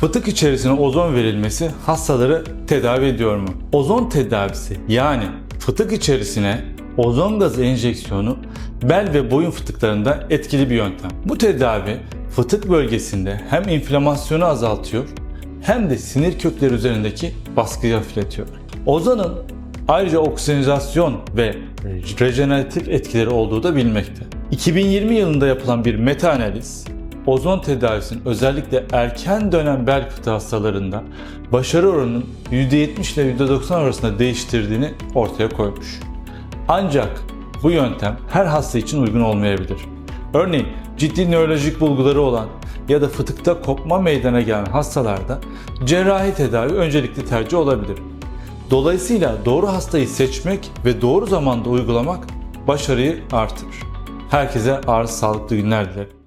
Fıtık içerisine ozon verilmesi hastaları tedavi ediyor mu? Ozon tedavisi yani fıtık içerisine ozon gazı enjeksiyonu bel ve boyun fıtıklarında etkili bir yöntem. Bu tedavi fıtık bölgesinde hem inflamasyonu azaltıyor hem de sinir kökleri üzerindeki baskıyı hafifletiyor. Ozonun ayrıca oksijenizasyon ve rejeneratif etkileri olduğu da bilinmekte. 2020 yılında yapılan bir meta analiz ozon tedavisinin özellikle erken dönem bel fıtığı hastalarında başarı oranının %70 ile %90 arasında değiştirdiğini ortaya koymuş. Ancak bu yöntem her hasta için uygun olmayabilir. Örneğin ciddi nörolojik bulguları olan ya da fıtıkta kopma meydana gelen hastalarda cerrahi tedavi öncelikli tercih olabilir. Dolayısıyla doğru hastayı seçmek ve doğru zamanda uygulamak başarıyı artırır. Herkese ağır sağlıklı günler dilerim.